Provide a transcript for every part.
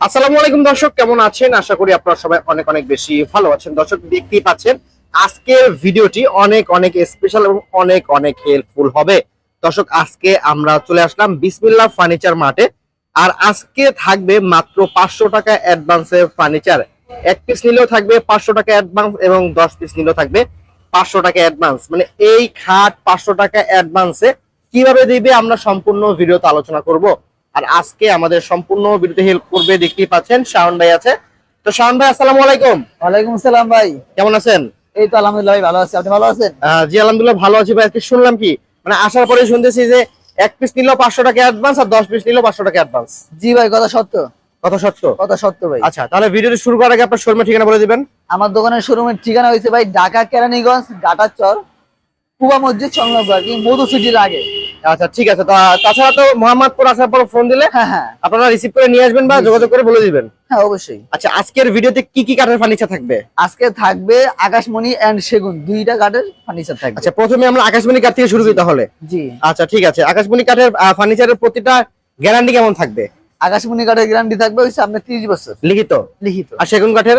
আসসালামু আলাইকুম দর্শক, কেমন আছেন? আশা করি আপনারা সবাই অনেক অনেক বেশি ভালো আছেন। দর্শক, দেখতেই পাচ্ছেন, আজকের ভিডিওটি অনেক অনেক স্পেশাল এবং অনেক অনেক হেল্পফুল হবে। দর্শক, আজকে আমরা চলে আসলাম বিসমিল্লাহ ফার্নিচার মার্টে আর আজকে থাকবে মাত্র পাঁচশো টাকা অ্যাডভান্সের ফার্নিচার এক পিস নিলেও থাকবে পাঁচশো টাকা অ্যাডভান্স এবং দশ পিস নিলেও থাকবে পাঁচশো টাকা অ্যাডভান্স মানে এই খাট পাঁচশো টাকা অ্যাডভান্সে কীভাবে দিবে আমরা সম্পূর্ণ ভিডিওতে আলোচনা করব। আর আজকে আমাদের সম্পূর্ণ ভিডিওতে হেল্প করবে দেখতেই পাচ্ছেন শাওন ভাই আছে। তো শাওন ভাই আসসালামু আলাইকুম। ওয়ালাইকুম আসসালাম ভাই। কেমন আছেন? এই তো আলহামদুলিল্লাহ ভাই, ভালো আছি। আপনি ভালো আছেন? জি আলহামদুলিল্লাহ ভালো আছি ভাই। আজকে শুনলাম কি মানে আসার পরে শুনতেছি যে এক পিস নিলেও পাঁচশো টাকা অ্যাডভান্স আর দশ পিস নিলেও পাঁচশো টাকা অ্যাডভান্স জি ভাই কথা সত্য। কথা সত্য? কথা সত্য ভাই। আচ্ছা তাহলে ভিডিওটি শুরু করার আগে আপনার শোরুমের ঠিকানা বলে দিবেন। আমার দোকানের শোরুমের ঠিকানা হয়েছে ভাই ঢাকা কেরানীগঞ্জ গাটার চর কুবা মসজিদ সংলগ্ন আর কি মধু সিটির আগে। আচ্ছা ঠিক আছে। তাছাড়া তো মোহাম্মদপুর আসার পর ফোন দিলে হ্যাঁ হ্যাঁ। আপনারা রিসিভ করে নিয়ে আসবেন বা। যোগাযোগ করে বলে দিবেন। হ্যাঁ অবশ্যই। আচ্ছা আজকের ভিডিওতে কি কি কাঠের ফার্নিচার থাকবে? আজকে থাকবে আকাশমণি এন্ড সেগুন দুইটা কাঠের ফার্নিচার থাকবে। আচ্ছা প্রথমে আমরা আকাশমণি কাঠ থেকে শুরু করি তাহলে? জি। আচ্ছা ঠিক আছে। আকাশমণি কাঠের ফার্নিচারের প্রতিটা গ্যারান্টি কেমন থাকবে? আকাশমণি কাঠের গ্যারান্টি থাকবে হচ্ছে আপনার তিরিশ বছর। লিখিত? লিখিত। আর সেগুন কাঠের?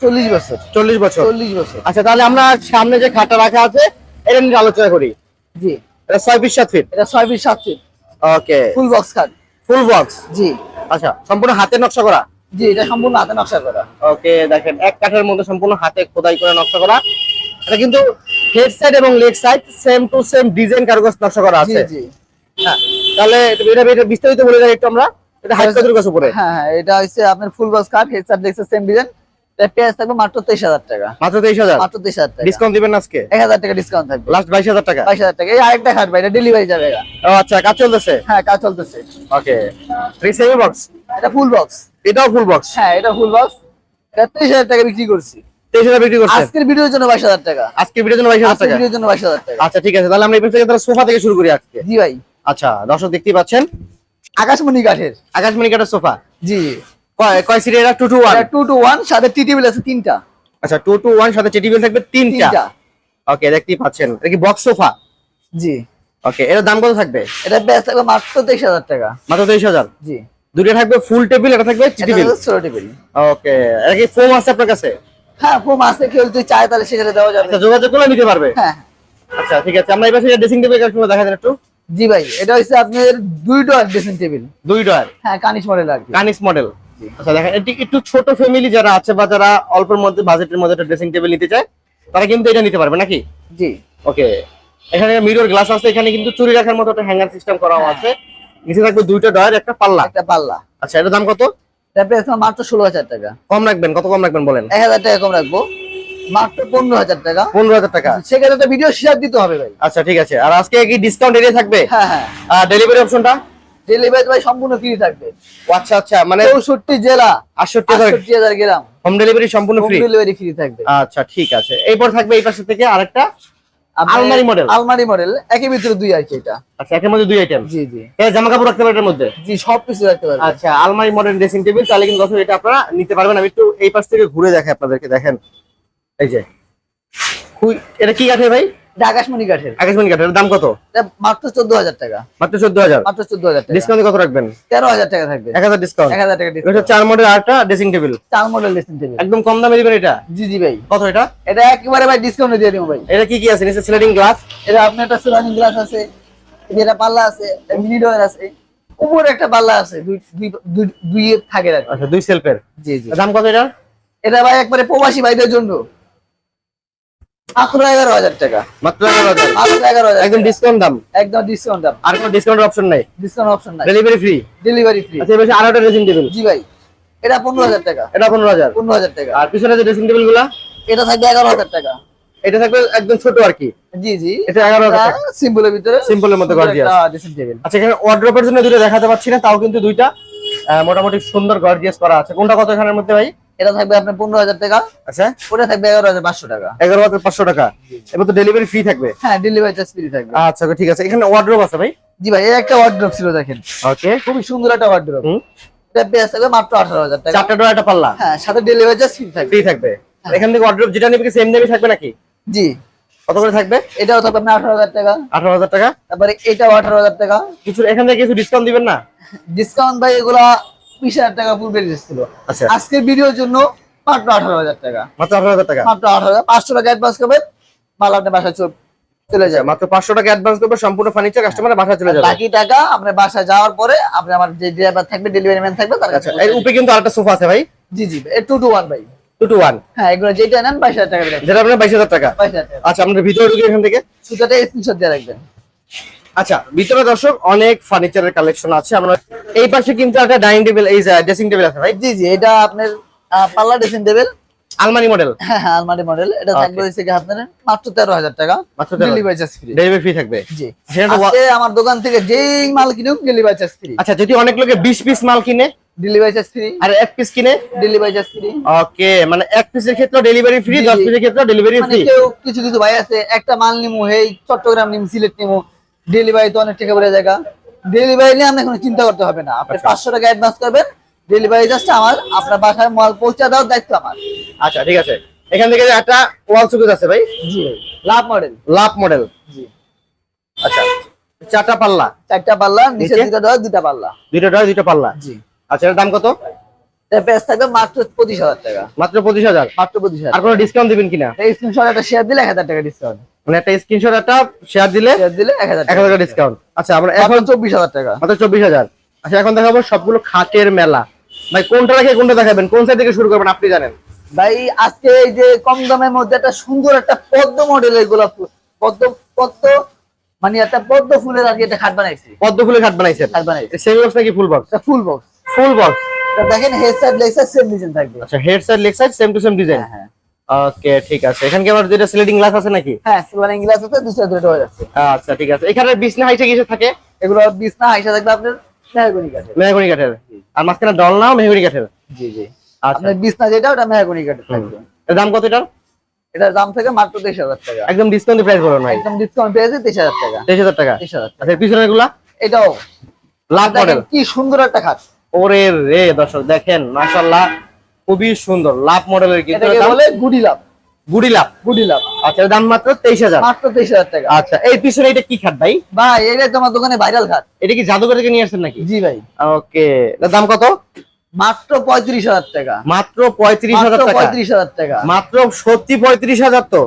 চল্লিশ বছর। চল্লিশ বছর। চল্লিশ বছর। আচ্ছা তাহলে আমরা সামনে যে খাটটা রাখা আছে এটা নিয়ে আলোচনা করি। জি। এটা ছয় ফিট সাত ফিট? এটা ছয় ফিট সাত ফিট। ওকে। ফুল বক্স কাঠ ফুল বক্স জি। আচ্ছা সম্পূর্ণ হাতে নকশা করা? জি এটা সম্পূর্ণ হাতে নকশা করা। ওকে দেখেন এক কাঠের মধ্যে সম্পূর্ণ হাতে খোদাই করে নকশা করা। এটা কিন্তু হেড সাইড এবং leg side same to same design কারুকাজ নকশা করা আছে। জি হ্যাঁ তাহলে এটা এটা বিস্তারিত বলে দেয় একটু আমরা। এটা হাইট কত কাছে উপরে? হ্যাঁ হ্যাঁ এটা হচ্ছে আপনার ফুল বক্স কাঠ হেডসেট দেখছে সেম ডিজাইন প্রাইস থাকবে মাত্র তেইশ হাজার টাকা। মাত্র তেইশ হাজার? মাত্র তেইশ হাজার টাকা। ডিসকাউন্ট দিবেন আজকে? এক হাজার টাকা ডিসকাউন্ট থাকবে। লাস্ট বাইশ হাজার টাকা? বাইশ হাজার টাকা। এই আরেকটা খাট ভাই এটা ডেলিভারি যাবে ও আচ্ছা কাজ চলতেছে? হ্যাঁ কাজ চলতেছে। ওকে থ্রি সেমি বক্স এটা ফুল বক্স এটাও ফুল বক্স হ্যাঁ এটা ফুল বক্স এটা তেইশ হাজার টাকা বিক্রি করছি। আজকের ভিডিওর জন্য বাইশ হাজার টাকা। আজকে ভিডিওর জন্য বাইশ হাজার টাকা? ভিডিওর জন্য বাইশ হাজার টাকা। আচ্ছা ঠিক আছে। তাহলে আমরা এই থেকে তাহলে সোফা থেকে শুরু করি আজকে। জি ভাই। আচ্ছা দর্শক দেখতেই পাচ্ছেন? আকাশমণি কাঠের আকাশমণি কাঠের সোফা? জি। কয় সিটের এটা সাথে টি টেবিল আছে তিনটা। আচ্ছা টু সাথে থাকবে তিনটা। ওকে দেখতেই পাচ্ছেন। এটা কি বক্স সোফা জি। ওকে এটার দাম কত থাকবে? এটা প্রাইস থাকবে মাত্র তেইশ হাজার টাকা। মাত্র তেইশ হাজার? জি। দুটো থাকবে ফুল টেবিল এটা থাকবে ছোট টেবিল ওকে এটা কি ফোম আছে আপনার কাছে? হ্যাঁ ফোম আছে কেউ যদি চায় তাহলে সেখানে দেওয়া যাবে। আচ্ছা যোগাযোগ করলে নিতে পারবে? হ্যাঁ। আচ্ছা ঠিক আছে আমরা এবার ড্রেসিং টেবিল কাস্টমার দেখা দেন একটু। জি ভাই এটা হচ্ছে আপনার দুই ডোয়ার ড্রেসিং টেবিল দুই ডয়ার হ্যাঁ কানিশ মডেল আর কি। কানিস মডেল আচ্ছা দেখেন এটি একটু ছোট ফ্যামিলি যারা আছে বা যারা অল্পের মধ্যে বাজেটের মধ্যে একটা ড্রেসিং টেবিল নিতে চায় তারা কিন্তু এটা নিতে পারবে নাকি? জি। ওকে এখানে মিরর গ্লাস আছে এখানে কিন্তু চুরি রাখার মতো একটা হ্যাঙ্গার সিস্টেম করাও হ্যাঁ। আছে। নিচে থাকবে দুইটা ডয়ার একটা পাল্লা। একটা পাল্লা। আচ্ছা এটার দাম কত? মাত্র ষোলো হাজার টাকা। কম রাখবেন কত কম রাখবেন বলেন? এক হাজার টাকা কম রাখব। মাত্র পনেরো হাজার টাকা। পনেরো হাজার টাকা। একটা ভিডিও শেয়ার দিতে হবে ভাই। আচ্ছা ঠিক আছে। আর আজকে কি ডিসকাউন্ট এরিয়া থাকবে? হ্যাঁ হ্যাঁ। ডেলিভারি অপশনটা ডেলিভারি ভাই সম্পূর্ণ ফ্রি থাকবে। আচ্ছা আচ্ছা মানে চৌষট্টি জেলা আটষট্টি হাজার আটষট্টি হাজার গ্রাম। হোম ডেলিভারি সম্পূর্ণ হোম ফ্রি ডেলিভারি ফ্রি থাকবে। আচ্ছা ঠিক আছে। এরপর থাকবে এই পাশে থেকে আরেকটা আলমারি model? আলমারি মডেল একই ভিতরে দুই এটা। আচ্ছা একের মধ্যে দুই আইটেম জি জি। জামা কাপড় রাখতে মধ্যে? জি সব কিছু রাখতে আচ্ছা আলমারি মডেল ড্রেসিং টেবিল তাহলে কিন্তু দর্শক এটা আপনারা নিতে পারবেন। আমি একটু এই পাশ থেকে ঘুরে দেখে আপনাদেরকে দেখেন। এই যে। এটা কি কাঠে ভাই? আকাশমণি কাঠের। আকাশমণি কাঠের দাম কত? মাত্র চোদ্দ হাজার টাকা। মাত্র চোদ্দ হাজার মাত্র চোদ্দ হাজার ডিসকাউন্ট কত রাখবেন? তেরো হাজার টাকা থাকবে। এক হাজার ডিসকাউন্ট এক হাজার টাকা এটা চার মডেল ড্রেসিং টেবিল চার মডেল ড্রেসিং টেবিল একদম কম দামে দিবেন এটা? জি জি ভাই। কত এটা? এটা একেবারে ভাই ডিসকাউন্ট দিয়ে দিব ভাই। এটা কি কি আছে? নিচে গ্লাস এটা আপনার একটা গ্লাস আছে পাল্লা আছে মিনি ডোর আছে উপরে একটা পাল্লা আছে দুই দুই দুই- দুই থাকে আচ্ছা দুই সেলফের জি জি। দাম কত এটা? এটা ভাই একবারে প্রবাসী ভাইদের জন্য। মাত্র টাকা। মাত্র একদম ডিসকাউন্ট দাম? একদম ডিসকাউন্ট দাম। আর কোনো ডিসকাউন্টের অপশন নাই? ডিসকাউন্ট অপশন নাই। ডেলিভারি ফ্রি ডেলিভারি ফ্রি আচ্ছা এবার আরেকটা ড্রেসিং টেবিল জি ভাই এটা টাকা। এটা আর পিছনে যে ড্রেসিং এটা থাকবে এগারো হাজার টাকা। এটা থাকবে একদম ছোট আর কি? জি জি। এটা 11,000 টাকা। সিম্পলের ভিতরে। এর মধ্যে gorgeous। ড্রেসিং টেবিল আচ্ছা এখানে ওয়ার্ড্রপের জন্য দুটো দেখাতে পাচ্ছি না তাও কিন্তু দুইটা। মোটামুটি সুন্দর গর্জিয়াস করা আছে। কোনটা কত এখানের মধ্যে ভাই? এটা থাকবে আপনার পনেরো হাজার টাকা। আচ্ছা। ওটা থাকবে এগারো হাজার পাঁচশো টাকা। এগারো হাজার পাঁচশো টাকা। এবার তো ডেলিভারি ফ্রি থাকবে? হ্যাঁ ডেলিভারি চার্জ ফ্রি থাকবে। আচ্ছা ঠিক আছে। এখানে ওয়ার্ড্রোপ আছে ভাই? জি ভাই এই একটা ওয়ার্ড্রপ ছিল দেখেন। ওকে। খুবই সুন্দর একটা ওয়ার্ড্রপ এটা থাকবে মাত্র আঠারো হাজার টাকা। চারটা ডোর একটা পাল্লা? হ্যাঁ সাথে ডেলিভারি চার্জ ফ্রি থাকবে। ফ্রি থাকবে। এখান থেকে ওয়ার্ড্রোপ যেটা নেবে সেম থাকবে নাকি? জি। কত করে থাকবে? এটাও থাকবে আপনার আঠারো হাজার টাকা। আঠারো হাজার টাকা? তারপরে এটাও আঠারো হাজার টাকা। কিছু এখান থেকে কিছু ডিসকাউন্ট দিবেন না? ডিসকাউন্ট ভাই এগুলা বিশ হাজার টাকা পূর্বে ছিল। আচ্ছা। আজকের ভিডিওর জন্য মাত্র আঠারো হাজার টাকা। মাত্র আঠারো হাজার টাকা? মাত্র আঠারো হাজার। পাঁচশো টাকা অ্যাডভান্স করবেন মাল আপনার বাসায় চল- চলে যাবে মাত্র পাঁচশো টাকা অ্যাডভান্স করবে সম্পূর্ণ ফার্নিচার কাস্টমারের বাসা চলে যাবে। বাকি টাকা আপনার বাসায় যাওয়ার পরে আপনি আমার যে ড্রাইভার থাকবে ডেলিভারি ম্যান থাকবে তার কাছে আচ্ছা এর উপরে কিন্তু আরেকটা সোফা আছে ভাই। জি জি টু টু ওয়ান ভাই। টু টু ওয়ান হ্যাঁ এগুলো যেটা নেন বাইশ হাজার টাকা যেটা আপনার বাইশ হাজার টাকা? আচ্ছা আমরা ভিতরে ঢুকি এখান থেকে? সুতাটা স্ক্রিনশট দিয়ে রাখবেন। আচ্ছা ভিতরে দর্শক অনেক ফার্নিচারের কালেকশন আছে। আমরা এই পাশে কিন্তু একটা ডাইনিং টেবিল এই ড্রেসিং টেবিল আছে ভাই। জি জি এটা আপনার পাল্লা ড্রেসিং টেবিল আলমারি মডেল হ্যাঁ হ্যাঁ আলমারি মডেল এটা. থাকবে হচ্ছে কি আপনার মাত্র তেরো হাজার টাকা। মাত্র delivery charge free delivery free থাকবে। জি। আজকে আমার দোকান থেকে যেই মাল কিনুক ডেলিভারি চার্জ ফ্রি আচ্ছা যদি অনেক লোকে বিশ পিস মাল কিনে ডেলিভারি চার্জ ফ্রি আর এক পিস কিনে? ডেলিভারি চার্জ ফ্রি ওকে মানে এক পিসের ক্ষেত্রে ডেলিভারি ফ্রি জি, দশ জি। পিসের ক্ষেত্রে ডেলিভারি মানে ফ্রি কেউ কিছু কিছু ভাই আছে একটা মাল নিমু এই চট্টগ্রাম নিমু সিলেট নিমু ডেলিভারি তো অনেক টাকা পড়ে জায়গা ডেলিভারি নিয়ে আপনার কোনো চিন্তা করতে হবে না। আপনি আচ্ছা। পাঁচশো টাকা অ্যাডভান্স করবেন ডেলিভারি জাস্ট আমার আপনার বাসায় মাল পৌঁছে দেওয়ার দায়িত্ব আমার। আচ্ছা ঠিক আছে। এখান থেকে একটা ওয়াল সুকেস আছে ভাই? জি। লাভ মডেল লাভ মডেল জি। আচ্ছা চারটা পাল্লা। চারটা পাল্লা নিচে? দুটো দুটা পাল্লা। ডয় পাল্লা? জি। আচ্ছা এর দাম কত? থাকবে মাত্র পঁচিশ হাজার টাকা। মাত্র পঁচিশ হাজার। মাত্র পঁচিশ হাজার। আর কোনো ডিসকাউন্ট দিবেন কিনা? একটা শেয়ার দিলে এক হাজার টাকা ডিসকাউন্ট মানে একটা স্ক্রিনশট একটা শেয়ার দিলে শেয়ার দিলে এক হাজার এক হাজার টাকা ডিসকাউন্ট আচ্ছা আমরা এখন এখন চব্বিশ হাজার টাকা। মাত্র চব্বিশ হাজার। আচ্ছা এখন দেখাবো সবগুলো খাটের মেলা। ভাই কোনটা রেখে কোনটা দেখাবেন? কোন সাইড থেকে শুরু করবেন আপনি জানেন? ভাই আজকে এই যে কম দামের মধ্যে একটা সুন্দর একটা পদ্ম মডেলের গোলাপ ফুল। পদ্ম পদ্ম মানে একটা পদ্ম ফুলের আর কি একটা খাট বানাইছি। পদ্ম ফুলের খাট বানাইছেন? খাট বানাইছি। সেমি বক্স নাকি full box full box full box দেখেন head side leg side same design থাকবে। আচ্ছা head side leg side same to same design হ্যাঁ। ওকে ঠিক আছে। এখানে কি আমার যেটা স্লাইডিং গ্লাস আছে নাকি? হ্যাঁ সিলভার গ্লাস আছে দুটো দুটো হয়ে যাচ্ছে আচ্ছা ঠিক আছে। এখানে বিছনা হাইটে কিসে থাকে? এগুলো বিছনা হাইসা থাকবে আপনার মেহগনি কাঠের। মেহগনি কাঠের। আর মাঝখানে ডল নাও মেহগনি কাঠের। জি জি। আচ্ছা। আপনার বিছনা যেটা ওটা মেহগনি কাঠের থাকবে। এর দাম কত এটার? এটার দাম থেকে মাত্র তেইশ হাজার টাকা। একদম ডিসকাউন্ট প্রাইস বলুন ভাই একদম ডিসকাউন্ট তেইশ হাজার টাকা। তেইশ হাজার টাকা। তেইশ হাজার টাকা। আচ্ছা পিছনে গুলা? এটাও। লাভ মডেল কি সুন্দর একটা খাট। ওরে রে দর্শক দেখেন মাশাআল্লাহ। খুবই সুন্দর। লাভ মডেলের কিন্তু দাম বলে গুডি লাভ। গুড়ি লাভ। গুডি লাভ। আচ্ছা দাম মাত্র তেইশ হাজার। মাত্র তেইশ হাজার টাকা। আচ্ছা এই পিছনে এটা কি খাট ভাই? ভাই এটা তোমার দোকানে ভাইরাল খাট। এটা কি জাদুঘর থেকে নিয়ে আসছেন নাকি? জি ভাই। ওকে দাম কত? মাত্র পঁয়ত্রিশ হাজার টাকা। মাত্র পঁয়ত্রিশ হাজার টাকা। পঁয়ত্রিশ হাজার টাকা। মাত্র সত্যি পঁয়ত্রিশ হাজার তো?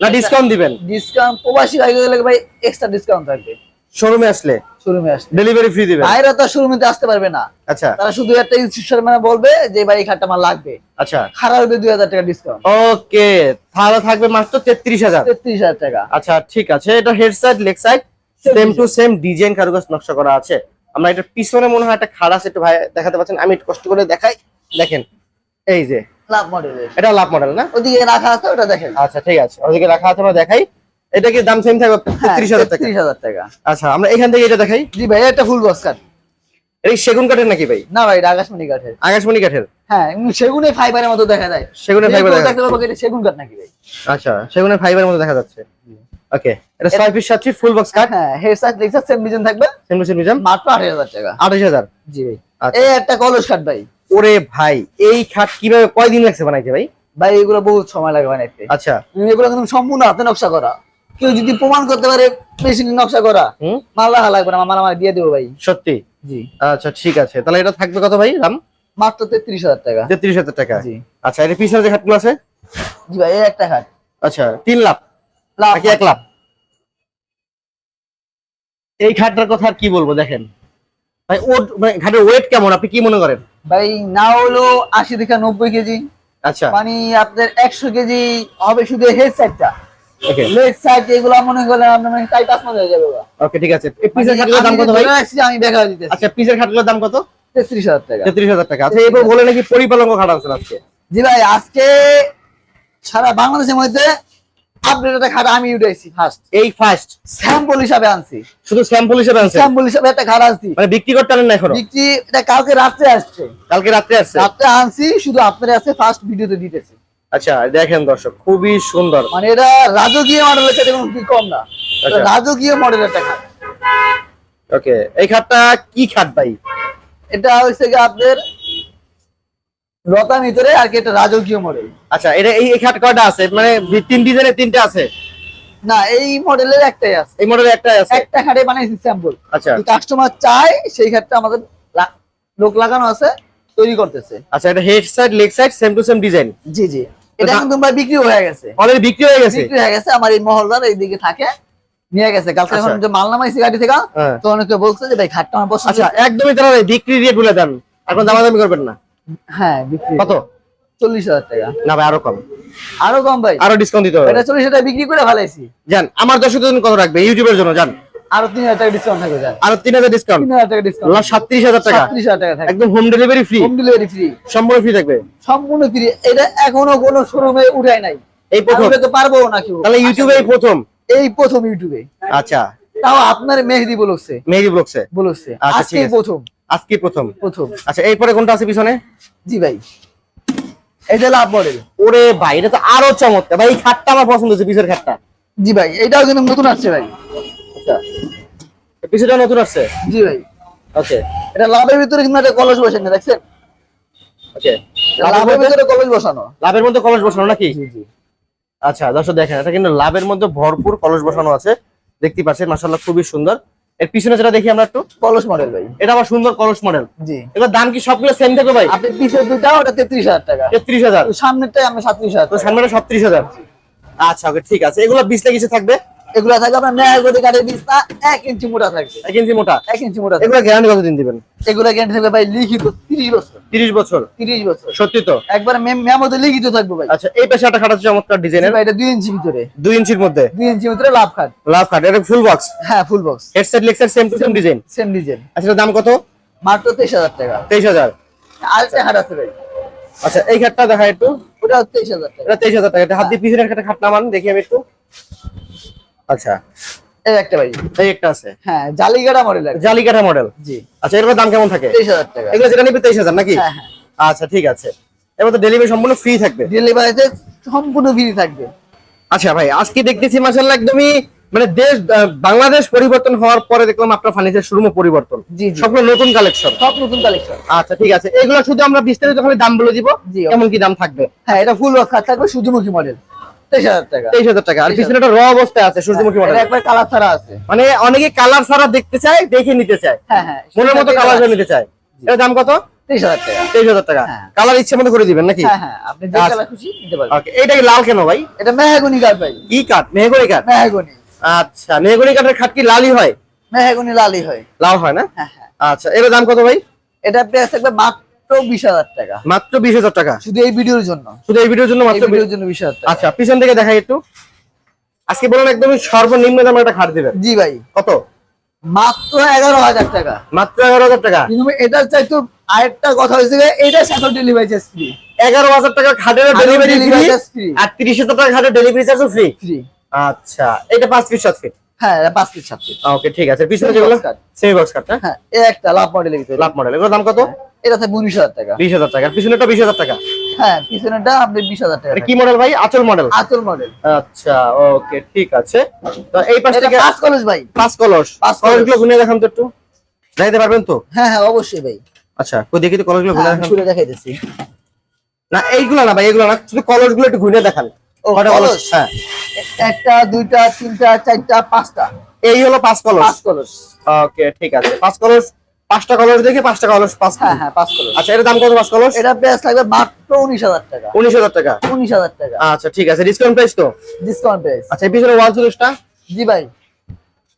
না ডিসকাউন্ট দিবেন? ডিসকাউন্ট প্রবাসী ভাই গেলে ভাই এক্সট্রা ডিসকাউন্ট থাকবে। শোরুমে আসলে? শোরুমে আসলে। ডেলিভারি ফ্রি দিবেন? ভাইরা তো শোরুমে আসতে পারবে না। আচ্ছা। তারা শুধু একটা ইনস্টিটিউশন মানে বলবে যে ভাই এই খাটটা আমার লাগবে। আচ্ছা। খারাপ হবে দুই হাজার টাকা ডিসকাউন্ট ওকে। তাহলে থাকবে মাত্র তেত্রিশ হাজার। তেত্রিশ হাজার টাকা। আচ্ছা ঠিক আছে। এটা head side leg side same to same design কারুকাজ নকশা করা আছে। আমরা এটা পিছনে মনে হয় একটা খাড়া আছে একটু ভাই দেখাতে পাচ্ছেন। আমি একটু কষ্ট করে দেখাই। দেখেন এই যে। লাভ মডেল এটা লাভ মডেল না? ওদিকে রাখা আছে ওটা দেখেন। আচ্ছা ঠিক আছে। ওদিকে রাখা আছে আমরা দেখাই। এটা কি দাম সেম থাকবে? তেত্রিশ হাজার টাকা। ত্রিশ হাজার টাকা। আচ্ছা আমরা এখান থেকে এটা দেখাই। জি ভাই এটা ফুল বক্স এটা সেগুন কাঠের নাকি ভাই? না ভাই এটা আকাশমণি কাঠের। আকাশমণি কাঠের? হ্যাঁ এমনি সেগুনে ফাইবারের মতো দেখা যায়। সেগুনের ফাইবার দেখতে পাবো এটা সেগুন কাঠ নাকি ভাই? আচ্ছা সেগুনের ফাইবারের মতো দেখা যাচ্ছে। ওকে এটা পিস ফুল বক্স কাঠ। হ্যাঁ সাইড লেগ সেম ডিজাইন থাকবে। সেম সেম নিজাম মাত্র আঠাশ হাজার টাকা। আঠাশ হাজার? জি ভাই। আচ্ছা। এই একটা কলস কাঠ ভাই। ওরে ভাই এই খাট কীভাবে কয়দিন লাগছে বানাইতে ভাই? ভাই এগুলো বহুত সময় লাগে বানাইতে। আচ্ছা। এগুলো কিন্তু সম্পূর্ণ হাতে নকশা করা। কেউ যদি প্রমাণ করতে পারে মেশিন নকশা করা হুম? মাল রাখা লাগবে না মাল আমার দিয়ে দেবো ভাই। সত্যি? জি। আচ্ছা ঠিক আছে। তাহলে এটা থাকবে কত ভাই দাম? মাত্র তেত্রিশ হাজার টাকা। তেত্রিশ হাজার টাকা। জি। আচ্ছা এটা পিছনে যে খাটগুলো আছে? জি ভাই একটা খাট। আচ্ছা তিন লাখ নাকি এক লাখ এই খাটটার কথা আর কি বলব দেখেন। ভাই ওর মানে ঘাটের ওয়েট কেমন? আপনি কি মনে করেন? ভাই না হলো আশি থেকে নব্বই কেজি। আচ্ছা। মানে আপনার একশো কেজি হবে শুধু হেড সাইডটা লেগ সাইড এগুলো মনে আপনার মানে টাইট আসমান হয়ে যাবে ওকে ঠিক আছে। এই পিসের খাটগুলোর দাম কত ভাই? আমি দেখা দিতেছি। আচ্ছা পিসের খাটগুলোর দাম কত? তেত্রিশ হাজার টাকা। তেত্রিশ হাজার টাকা। আচ্ছা এরপর বলে নাকি পরিপালঙ্গ খাট আনছেন আজকে। জি ভাই আজকে সারা বাংলাদেশের মধ্যে খাট আমি উঠাইছি ফার্স্ট এই ফার্স্ট স্যাম্পল হিসাবে আনছি। শুধু স্যাম্পল হিসেবে আনছেন? স্যাম্পল হিসাবে একটা খাট আনছি। মানে বিক্রি করতে আনেন না এখনও? বিক্রি এটা কালকে রাত্রে আসছে। কালকে রাত্রে আসছে? রাত্রে আনছি শুধু আপনার আছে ফার্স্ট ভিডিওতে দিতেছি। আচ্ছা দেখেন দর্শক খুবই সুন্দর। মানে এটা রাজকীয় মডেলের সাথে কোনো কি কম না। আচ্ছা। রাজকীয় মডেলের একটা খাট। ওকে এই খাটটা কি খাট ভাই? এটা হচ্ছে কি আপনাদের লতার ভিতরে আর কি এটা রাজকীয় মডেল আচ্ছা এটা এই এই খাট কয়টা আছে? মানে তিন ডিজাইনের তিনটা আছে? না এই মডেলের একটাই আছে। এই মডেলের একটাই আছে? একটা খাটে বানাইছি স্যাম্পল আচ্ছা। কাস্টমার চায় সেই খাটটা আমাদের লোক লাগানো আছে তৈরি করতেছে। আচ্ছা এটা head side leg side same to same design জি জি। এটা কিন্তু ভাই বিক্রি হয়ে গেছে। অলরেডি বিক্রি হয়ে গেছে? বিক্রি হয়ে গেছে আমার এই মহলদার এইদিকে থাকে নিয়ে গেছে। কালকে আচ্ছা। যখন যে মাল নামাইছি গাড়ি থেকে হ্যাঁ। তো অনেকে বলছে যে ভাই খাটটা আমার পছন্দ। আচ্ছা একদমই তারা বিক্রি রেট বলে দেন। এখন দামাদামি করবেন না? হ্যাঁ বিক্রি। কত? চল্লিশ হাজার টাকা। না ভাই আরও কম। আরও কম ভাই। আরও ডিসকাউন্ট দিতে হবে। এটা চল্লিশ হাজার টাকা বিক্রি করে ফেলাইছি। জান আমার দর্শকদের জন্য কত রাখবে? ইউটিউবের জন্য জান আরও তিন হাজার টাকা ডিসকাউন্ট থাকবে আরও ডিসকাউন্ট তিন হাজার টাকা ডিসকাউন্ট টাকা। থাকবে। একদম home delivery free home delivery free সম্পূর্ণ ফ্রি থাকবে। সম্পূর্ণ ফ্রি এটা এখনও কোনো শোরুমে উঠায় নাই। এই প্রথম। আমি তো পারব না তাহলে ইউটিউবে এই প্রথম। এই প্রথম ইউটিউবে আচ্ছা। তাও আপনার মেহেদি বলছে। মেহেদি বলছে। আচ্ছা, আজকে প্রথম। আজকে প্রথম। প্রথম। আচ্ছা এরপরে কোনটা আছে পিছনে? জি ভাই। এটা লাভ মডেল ওরে ভাই এটা তো আরও চমৎকার। ভাই এই খাটটা আমার পছন্দ হচ্ছে পিছের খাটটা। জি ভাই এটাও কিন্তু নতুন আসছে ভাই। পিছটা নতুন আসছে? জি ভাই। ওকে এটা লাভের ভিতরে কিন্তু একটা কলস বসানো দেখছেন? ওকে লাভের ভিতরে কলস বসানো। লাভের মধ্যে কলস বসানো নাকি? জি জি। আচ্ছা দর্শক দেখেন এটা কিন্তু লাভের মধ্যে ভরপুর কলস বসানো আছে। দেখতে পাচ্ছেন মাশাআল্লাহ খুবই সুন্দর। এর পিছনে যেটা দেখি আমরা একটু। কলস মডেল ভাই। এটা আবার সুন্দর কলস মডেল। জি। এবার দাম কি সবগুলো সেম থাকবে ভাই? আপনি পিছের দুটা ওটা তেত্রিশ হাজার টাকা। তেত্রিশ হাজার। তো সামনেরটাই আমি সাতত্রিশ হাজার তো টাকা। সামনে ছত্রিশ হাজার। আচ্ছা ওকে ঠিক আছে। এগুলো বিশটা কিছু থাকবে? এগুলো থাকবে আপনার ন্যায় গতি কাঠের বিছনা এক ইঞ্চি মোটা থাকবে। এক ইঞ্চি মোটা। এক ইঞ্চি মোটা এগুলো গ্যারান্টি কতদিন দিবেন? এগুলো গ্যারান্টি থাকবে ভাই লিখিত তিরিশ বছর। তিরিশ বছর? তিরিশ বছর। সত্যি তো? একবার মেমোতে লিখিত থাকবে ভাই। আচ্ছা এই পেশে একটা খাট আছে চমৎকার ডিজাইনের ভাই এটা দুই ইঞ্চি ভিতরে। দুই ইঞ্চির মধ্যে? দুই ইঞ্চি ভিতরে লাভ খাট। লাভ খাট এটা ফুল বক্স হ্যাঁ full box headset Lexar same to same design same design আচ্ছা দাম কত? মাত্র তেইশ হাজার টাকা। তেইশ হাজার। আর হাট আছে ভাই। আচ্ছা এই খাটটা দেখা একটু। ওটা তেইশ হাজার টাকা। এটা তেইশ হাজার টাকা। হাত দিয়ে পিছনের একটা খাট নামান দেখি আমি একটু। আচ্ছা। এই একটা ভাই। এই একটা আছে। হ্যাঁ জালিগাড়া মডেল। জালিকাঠা মডেল জি। আচ্ছা এর দাম কেমন থাকে? তেইশ হাজার টাকা। এগুলো যেটা নিবে তেইশ হাজার নাকি? হ্যাঁ হ্যাঁ। আচ্ছা ঠিক আছে। এবার তো ডেলিভারি সম্পূর্ণ ফ্রি থাকবে। ডেলিভারিতে সম্পূর্ণ ফ্রি থাকবে। আচ্ছা ভাই আজকে দেখতেছি মাসাল্লাহ একদমই মানে দেশ বাংলাদেশ পরিবর্তন হওয়ার পরে দেখলাম আপনার ফার্নিচার শোরুমও পরিবর্তন। জি জি। সবগুলো নতুন কালেকশন সব নতুন কালেকশন আচ্ছা ঠিক আছে। এগুলো শুধু আমরা বিস্তারিত খালি দাম বলে দিব। কেমন কি দাম থাকবে? হ্যাঁ এটা ফুল থাকবে সূর্যমুখী মডেল তেইশ হাজার টাকা। তেইশ হাজার টাকা। আর 23,000 পিছনে একটা র অবস্থায় আছে সূর্যমুখী মডেল এটা একবার কালার ছাড়া আছে। মানে অনেকে কালার ছাড়া দেখতে চায় দেখে নিতে চায়। হ্যাঁ হ্যাঁ মনের মতো কালার নিতে চায়। এর দাম কত? তেইশ হাজার টাকা। তেইশ হাজার টাকা। হ্যাঁ। কালার ইচ্ছে মতো করে দিবেন নাকি? আপনি যে আচ্ছা। লাল কেন ভাই? এটা মেহাগুনি কাঠ ভাই। কি কাঠ? মেহগনি কাঠ? মেহাগুনি। আচ্ছা মেহগনি কাঠের খাট কি লালই হয়? মেহাগুনি লালই হয়। লাল হয় না? আচ্ছা এর দাম কত ভাই? এটা প্রাইস থাকবে মাত্র টাকা। মাত্র টাকা? শুধু এই ভিডিওর জন্য। শুধু এই ভিডিওর জন্য মাত্র ভিডিওর জন্য বিশ হাজার টাকা। আচ্ছা পিছন থেকে দেখাই একটু। আজকে বলেন একদমই সর্বনিম্ন দামে একটা খাট দিবেন। জি ভাই। কত? মাত্র এগারো হাজার টাকা। মাত্র এগারো হাজার টাকা। কিন্তু এটার চাইতো আরেকটা কথা হয়েছে এটা সাথে ডেলিভারি চার্জ ফ্রি এগারো হাজার টাকা খাটের ডেলিভারি ফ্রি আর তিরিশ হাজার টাকা খাটের ডেলিভারি চার্জও ফ্রি ফ্রি আচ্ছা এটা পাঁচ সাত ফিট হ্যাঁ পাঁচ পিস সাত পিস ওকে ঠিক আছে। পিছনে Semi যেগুলো সেমি বক্স কাটটা হ্যাঁ? একটা লাভ ভিতরে। লাভ মডেল এগুলোর দাম কত? এটা থাকবে উনিশ হাজার টাকা। বিশ হাজার টাকা। পিছনেটা বিশ হাজার টাকা? হ্যাঁ পিছনেটা আপনি বিশ হাজার টাকা কি মডেল ভাই? আচল মডেল আচল মডেল আচ্ছা ওকে ঠিক আছে। তো এই পাশ থেকে পাঁচ কলেজ ভাই। পাঁচ কলস? পাঁচ কলস। কলস। গুলো গুনে দেখান তো একটু। যাইতে পারবেন তো? হ্যাঁ হ্যাঁ অবশ্যই ভাই। আচ্ছা কই দেখি তো কলসগুলো গুনে দেখান। দেখাইতেছি। না এইগুলো না ভাই এগুলো না। শুধু কলসগুলো একটু ঘুরে দেখান। ও, কটা কলস? কলস? হ্যাঁ। একটা দুইটা তিনটা চারটা পাঁচটা। এই হলো পাঁচ কলস। পাঁচ কলস। ওকে ঠিক আছে। পাঁচ কলস পাঁচটা কলস দেখে পাঁচটা কলস পাঁচ হ্যাঁ হ্যাঁ পাঁচ কলস আচ্ছা এর দাম কত পাঁচ কলস এটা প্রাইস থাকবে মাত্র উনিশ হাজার টাকা। উনিশ হাজার টাকা। উনিশ হাজার টাকা। আচ্ছা ঠিক আছে ডিসকাউন্ট প্রাইস তো? ডিসকাউন্ট প্রাইস আচ্ছা এই পিছনে ওয়াল সুরেশটা জি ভাই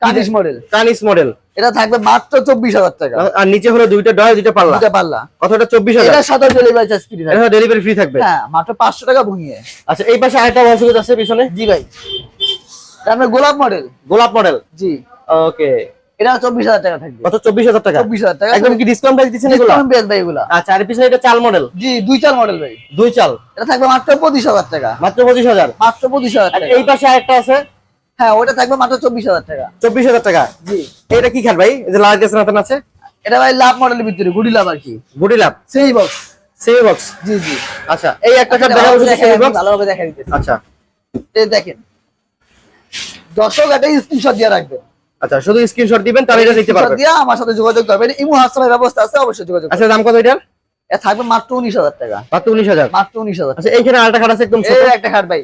কানিস মডেল কানিস মডেল এটা থাকবে মাত্র চব্বিশ হাজার টাকা। আর নিচে হলো দুইটা ডয় দুইটা পাল্লা। দুটা পাল্লা। কতটা চব্বিশ হাজার। এটা সাথে ডেলিভারি চার্জ ফ্রি থাকবে। ডেলিভারি ফ্রি থাকবে। হ্যাঁ মাত্র পাঁচশো টাকা ভুঙিয়ে আচ্ছা এই পাশে আরেকটা ওয়াল সুরেশ আছে পিছনে? জি ভাই। তারপরে গোলাপ মডেল গোলাপ মডেল জি। ওকে এটা চব্বিশ হাজার টাকা থাকবে। কত টাকা? একদম কি ডিসকাউন্ট প্রাইস দিচ্ছেন এগুলো? ডিসকাউন্ট পেয়ে ভাই এগুলা। আচ্ছা আর পিছনে এটা চাল মডেল জি দুই চাল মডেল ভাই। দুই চাল? এটা থাকবে মাত্র পঁচিশ হাজার টাকা। মাত্র টাকা। এই পাশে আরেকটা আছে? হ্যাঁ ওটা থাকবে মাত্র চব্বিশ হাজার টাকা। চব্বিশ হাজার টাকা? জি। এটা কি ভাই? এই যে লাল গেছে আছে? এটা ভাই লাভ মডেলের ভিতরে গুডি লাভ আর কি। গুডি লাভ? সেই বক্স সেমি বক্স জি জি। আচ্ছা এই একটা বক্স ভালোভাবে দেখা দিতেছি আচ্ছা। এই দেখেন। দর্শক একটা স্ক্রিনশট দিয়ে রাখবেন। আচ্ছা শুধু স্ক্রিনশট দিবেন তাহলে এটা নিতে পারবেন। দিয়ে আমার সাথে যোগাযোগ করবেন। ইমো হোয়াটসঅ্যাপের ব্যবস্থা আছে অবশ্যই যোগাযোগ আচ্ছা দাম কত এটার? এটা থাকবে মাত্র উনিশ হাজার টাকা। মাত্র উনিশ হাজার? মাত্র উনিশ হাজার আচ্ছা এইখানে আরেকটা খাট আছে একদম ছোট। এই একটা খাট ভাই।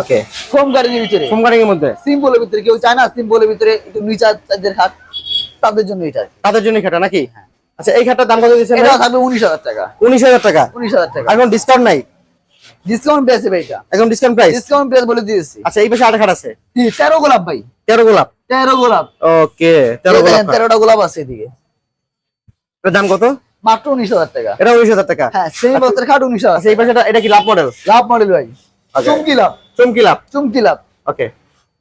ওকে। ফোম গাড়ির ভিতরে। হোমগার্ডিং এর মধ্যে? সিম্পলের ভিতরে কেউ চায় না সিম্পলের ভিতরে একটু চার চারদের খাট তাদের জন্য এটা। তাদের জন্য খাটা নাকি? আচ্ছা এই খাটটার দাম কত দিচ্ছেন এটাও থাকবে উনিশ হাজার টাকা। উনিশ হাজার টাকা। উনিশ হাজার টাকা। এখন ডিসকাউন্ট নাই? ডিসকাউন্ট পেয়েছে ভাই এটা। এখন ডিসকাউন্ট প্রাইস ডিসকাউন্ট পেয়েছে বলে দিয়েছি। আচ্ছা এই পাশে আট খাট আছে? জি, তেরো গোলাপ ভাই। তেরো গোলাপ? তেরো গোলাপ। ওকে তেরো এই দেখেন, গোলাপ। খাট। তেরোটা গোলাপ আছে এদিকে। এটার দাম কত? মাত্র উনিশ হাজার টাকা। এটা উনিশ হাজার টাকা? হ্যাঁ সেই বস্তার খাট উনিশ হাজার আচ্ছা এই পাশে এটা- এটা কি লাভ মডেল লাভ মডেল ভাই. চুমকি লাভ। চমকি লাভ? চুমকি লাভ। ওকে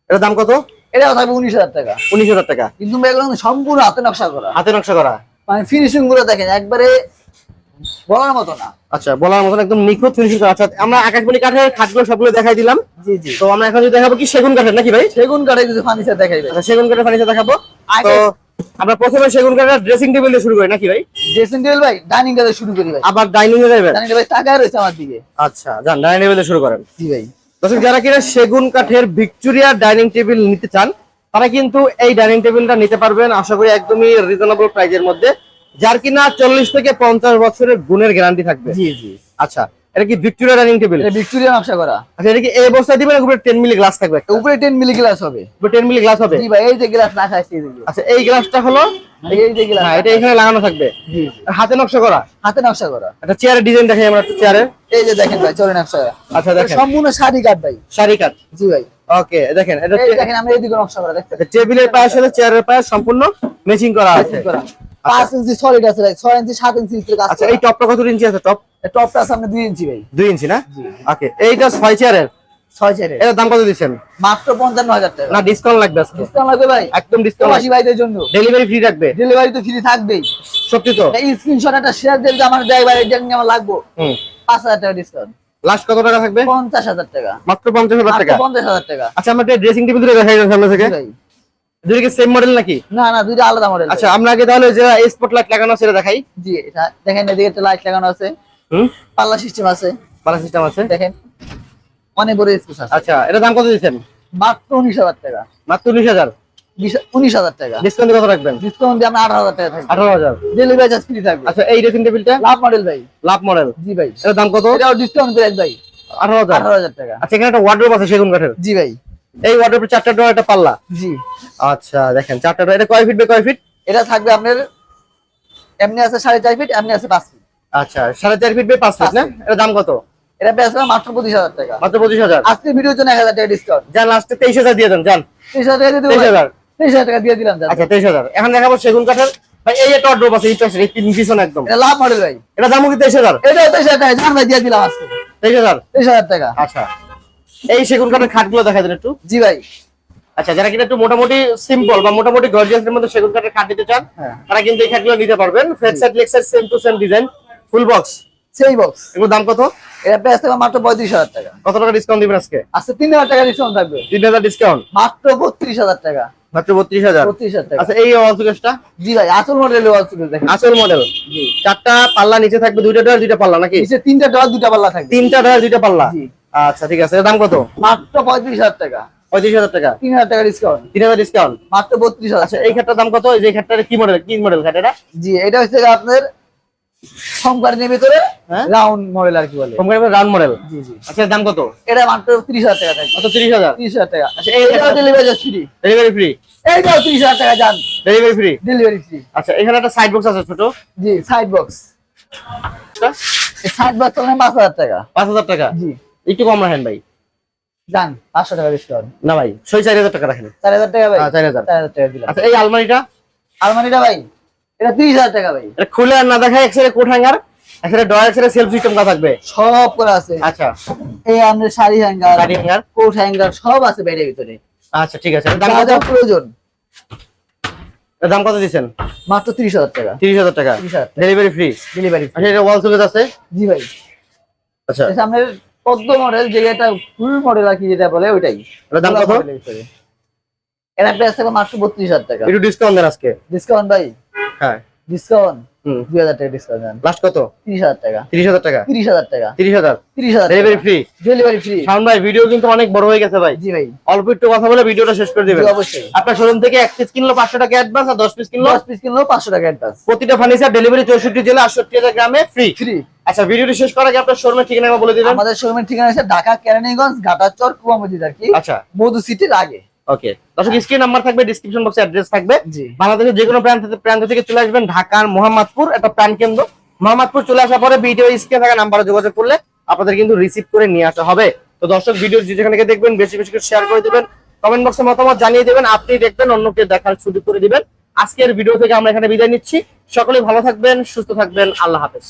এটার দাম কত? এটাও থাকবে উনিশ হাজার টাকা। উনিশ হাজার টাকা। কিন্তু ভাই এগুলো সম্পূর্ণ হাতে নকশা করা। হাতে নকশা করা? মানে ফিনিশিংগুলো দেখেন একবারে বলার মতো না। আচ্ছা বলার মতন একদম নিখুঁত ফিনিশিং আচ্ছা আমরা আকাশমণি কাঠের খাটগুলো সবগুলো দেখাই দিলাম। জি জি। তো আমরা এখন যদি দেখাবো কি সেগুন কাঠের নাকি ভাই? সেগুন কাঠে কিছু ফার্নিচার দেখাইবে আচ্ছা সেগুন কাঠের ফার্নিচার দেখাবো। তো আমরা প্রথমে সেগুন কাঠের ড্রেসিং টেবিল দিয়ে শুরু করি নাকি ভাই? ড্রেসিং টেবিল ভাই ডাইনিং টেবিল শুরু করি ভাই। আবার ডাইনিং এ যাবেন ডাইনিং টেবিল টাকায় রয়েছে আমার দিকে। আচ্ছা যান ডাইনিং টেবিল শুরু করেন। জি ভাই। দর্শক যারা কিনা সেগুন কাঠের ভিক্টোরিয়া ডাইনিং টেবিল নিতে চান তারা কিন্তু এই ডাইনিং টেবিলটা নিতে পারবেন আশা করি একদমই রিজনেবল প্রাইজের মধ্যে। যার কিনা চল্লিশ থেকে পঞ্চাশ বছরের গুণের গ্যারান্টি থাকবে। জি জি। আচ্ছা এটা কি ভিক্টোরিয়া ডাইনিং টেবিল এটা ভিক্টোরিয়া নকশা করা। আচ্ছা এটা কি এই অবস্থায় দিবেন উপরে মিলি গ্লাস থাকবে একটা? উপরে মিলি গ্লাস হবে। উপরে টেন মিলি গ্লাস হবে? জি ভাই এই যে গ্লাস রাখা আছে এই আচ্ছা এই গ্লাসটা হলো এই যে গ্লাস হ্যাঁ এটা এখানে লাগানো থাকবে। জি। হাতে নকশা করা? হাতে নকশা করা। একটা চেয়ারের ডিজাইন দেখাই আমরা একটা চেয়ারের এই যে দেখেন ভাই চলে নকশা করা। আচ্ছা দেখেন। সম্পূর্ণ শাড়ি ভাই। শাড়ি কাঠ জি ভাই। ওকে দেখেন এটা দেখেন আমরা এইদিকে নকশা করা দেখতে টেবিলের পাশে সাথে চেয়ারের পাশে সম্পূর্ণ ম্যাচিং করা আছে। করা। পাঁচ ইঞ্চি সলিড আছে ভাই ছয় ইঞ্চি সাত ইঞ্চি ভিতরে কাজ আচ্ছা এই টপটা কত ইঞ্চি আছে টপ? টপটা আছে আপনার দুই ইঞ্চি ভাই। দুই ইঞ্চি না? ওকে এইটা ছয় চেয়ারের ছয় চেয়ারে এটার দাম কত দিচ্ছেন? মাত্র পঞ্চান্ন হাজার টাকা। না ডিসকাউন্ট লাগবে আজকে। ডিসকাউন্ট লাগবে ভাই। একদম ডিসকাউন্ট প্রবাসী ভাইদের জন্য। ডেলিভারি ফ্রি রাখবে ডেলিভারি তো ফ্রি থাকবেই। সত্যি তো? এই স্ক্রিনশট একটা শেয়ার দিলে আমার ভাই নিয়ে আমার লাগবো। হুম। পাঁচ হাজার টাকা ডিসকাউন্ট লাস্ট কত টাকা থাকবে? পঞ্চাশ হাজার টাকা। মাত্র পঞ্চাশ হাজার মাত্র টাকা? পঞ্চাশ হাজার টাকা। আচ্ছা আমরা ড্রেসিং টেবিল দুটো দেখাই সামনে থেকে। ভাই। কি সেম মডেল নাকি? না না দুইটা আলাদা মডেল আচ্ছা আমরা আগে তাহলে যে স্পট লাইট লাগানো আছে সেটা দেখাই। জি এটা দেখেন এদিকে একটা লাইট লাগানো আছে। হুম? পাল্লা সিস্টেম আছে। পালা সিস্টেম আছে? দেখেন অনেক বড় স্পেস আছে। আচ্ছা এটা দাম কত দিচ্ছেন? মাত্র উনিশ হাজার টাকা। মাত্র উনিশ হাজার? বিশ- উনিশ হাজার টাকা। ডিসকাউন্ট কত রাখবেন? ডিসকাউন্ট দিয়ে আমরা আঠারো হাজার টাকা থাকবে। আঠারো হাজার। ডেলিভারি চার্জ ফ্রি থাকবে। আচ্ছা এই ড্রেসিং টেবিলটা লাভ মডেল ভাই। লাভ মডেল জি ভাই। এটার দাম কত? এটাও ডিসকাউন্ট করে ভাই। আঠারো হাজার। আঠারো হাজার টাকা। আচ্ছা এখানে একটা ওয়ার্ড্রোব আছে সেগুন কাঠের। জি ভাই। এই ওয়ার্ড্রোবের চারটা ডোর একটা পাল্লা? জি। আচ্ছা দেখেন চারটা ডোর এটা কয় ফিট বাই কয় ফিট এটা থাকবে আপনার এমনি আছে সাড়ে চার ফিট এমনি আছে পাঁচ ফিট আচ্ছা সাড়ে চার ফিট বাই পাঁচ ফিট না? এটার দাম কত? এটা মাত্র পঁচিশ হাজার টাকা। মাত্র পঁচিশ হাজার? আজকে ভিডিওর জন্য এক হাজার টাকা ডিসকাউন্ট যান লাস্টে তেইশ হাজার দিয়ে দেন যান। তেইশ হাজার টাকা দিয়ে তেইশ। হাজার। তেইশ হাজার টাকা দিয়ে দিলাম। আচ্ছা তেইশ হাজার। এখন দেখাবো সেগুন কাঠের। ভাই এই একটা ড্রপ আছে এই তিন পিছনে একদম। এটা লাভ মডেল ভাই। এটা দাম কি তেইশ হাজার? এটা তেইশ হাজার টাকা দিয়ে দিলাম আজকে। তেইশ হাজার? তেইশ হাজার টাকা। আচ্ছা। এই সেগুন কাঠের খাটগুলো দেখা দেন একটু। জি ভাই। আচ্ছা যারা কিনা একটু মোটামুটি সিম্পল বা মোটামুটি গর্জিয়াস এর মধ্যে সেগুন কাঠের খাট নিতে চান হ্যাঁ। তারা কিন্তু এই খাটগুলো নিতে পারবেন। Fred side leg side same to same design full box সেই বক্স এগুলোর দাম কত? এটা পেয়ে আসতে মাত্র পঁয়ত্রিশ হাজার টাকা। কত টাকা ডিসকাউন্ট দিবেন আজকে? আজকে তিন হাজার টাকা ডিসকাউন্ট থাকবে। তিন হাজার ডিসকাউন্ট মাত্র বত্রিশ হাজার টাকা। মাত্র বত্রিশ হাজার? বত্রিশ হাজার টাকা। আচ্ছা এই ওয়াল সুকেশটা জি ভাই আসল মডেল দেখেন। আসল মডেল জি। চারটা পাল্লা নিচে থাকবে দুইটা ডয়ার দুইটা পাল্লা নাকি? নিচে তিনটা ডল দুটা পাল্লা থাকবে। তিনটা ডয়ার দুইটা পাল্লা? জি। আচ্ছা ঠিক আছে। এর দাম কত? মাত্র পঁয়ত্রিশ হাজার টাকা। পঁয়ত্রিশ হাজার টাকা। তিন হাজার টাকা ডিসকাউন্ট তিন হাজার ডিসকাউন্ট মাত্র বত্রিশ হাজার। আচ্ছা এই খাটটার দাম কত? এই যে খাটটার কি মডেল কি মডেল খাট এটা? জি এটা হচ্ছে আপনার হোমগার্ডের ভিতরে হ্যাঁ? রাউন্ড মডেল আর কি বলে। রাউন্ড মডেল জি জি। আচ্ছা দাম কত? এটা মাত্র ত্রিশ হাজার টাকা কত টাকা। আচ্ছা ডেলিভারি ফ্রি ডেলিভারি ফ্রি এইটাও ত্রিশ হাজার টাকা যান। ডেলিভারি ফ্রি ডেলিভারি ফ্রি আচ্ছা এখানে একটা সাইড বক্স আছে ছোট। জি সাইড বক্স এই সাইড বক্স পাঁচ হাজার টাকা। পাঁচ হাজার টাকা? জি। একটু কম রাখেন ভাই। যান পাঁচশো টাকা ডিসকাউন্ট না ভাই ছয় চার হাজার টাকা রাখেন। চার হাজার টাকা ভাই? হ্যাঁ, চার হাজার। চার হাজার টাকা দিলাম। আচ্ছা এই আলমারিটা? আলমারিটা ভাই এটা তিরিশ হাজার টাকা ভাই। এটা খুলে আর না দেখায় extra coat hanger extra drawer extra shelf system করা থাকবে। সব করে আছে। আচ্ছা। এই আমাদের শাড়ি হ্যাঙ্গার গাড়ি হ্যাঙ্গার কোট হ্যাঙ্গার সব আছে বাইরের ভিতরে। আচ্ছা ঠিক আছে। দাম কত? প্রয়োজন। এর দাম কত দিচ্ছেন? মাত্র তিরিশ হাজার টাকা। তিরিশ হাজার টাকা। ডেলিভারি ফ্রি ডেলিভারি আচ্ছা এটা ওয়াল সুকেজ আছে? জি ভাই। আচ্ছা। এই সামনের পদ্ম মডেল যেটা ফুল মডেল আর কি যেটা বলে ওইটাই। দাম কত। এটা প্রাইস থাকবে মাত্র বত্রিশ হাজার টাকা। একটু ডিসকাউন্ট দেন আজকে। ডিসকাউন্ট ভাই? হ্যাঁ। ডিসকাউন্ট হুম। দুই হাজার টাকা ডিসকাউন্ট দেন। লাস্ট কত? তিরিশ হাজার টাকা। তিরিশ হাজার টাকা? তিরিশ হাজার টাকা। তিরিশ হাজার? তিরিশ হাজার delivery free delivery free Shaon ভাই ভিডিও কিন্তু অনেক বড় হয়ে গেছে ভাই। জি ভাই। অল্প একটু কথা বলে ভিডিওটা শেষ করে দিবেন। অবশ্যই। আপনার শোরুম থেকে এক পিস কিনলো পাঁচশো টাকা অ্যাডভান্স আর দশ পিস কিনলো? দশ পিস কিনলেও পাঁচশো টাকা অ্যাডভান্স প্রতিটা ফার্নিচার ডেলিভারি চৌষট্টি জেলা আটষট্টি হাজার গ্রামে ফ্রি ফ্রি আচ্ছা ভিডিওটি শেষ করার আগে আপনার শোরুমের ঠিকানা বলে দিবেন। আমাদের শোরুমের ঠিকানা আছে ঢাকা কেরানীগঞ্জ ঘাটাচর কুয়ামজিদ আর কি। আচ্ছা। মধু সিটির আগে। ওকে দর্শক স্ক্রিন নাম্বার থাকবে ডিসক্রিপশন বক্সে অ্যাড্রেস থাকবে। জি। বাংলাদেশের যে কোনো প্রান্ত থেকে প্রান্ত থেকে চলে আসবেন ঢাকার মোহাম্মদপুর একটা প্রাণ কেন্দ্র। মোহাম্মদপুর চলে আসার পরে ভিডিও স্ক্রিনে থাকা নাম্বারে যোগাযোগ করলে আপনাদের কিন্তু রিসিভ করে নিয়ে আসা হবে। তো দর্শক ভিডিও যেখানে দেখবেন বেশি বেশি করে শেয়ার করে দিবেন। কমেন্ট বক্সে মতামত জানিয়ে দিবেন আপনি দেখবেন অন্যকে দেখার সুযোগ করে দিবেন। আজকের ভিডিও থেকে আমরা এখানে বিদায় নিচ্ছি। সকলেই ভালো থাকবেন সুস্থ থাকবেন। আল্লাহ হাফেজ।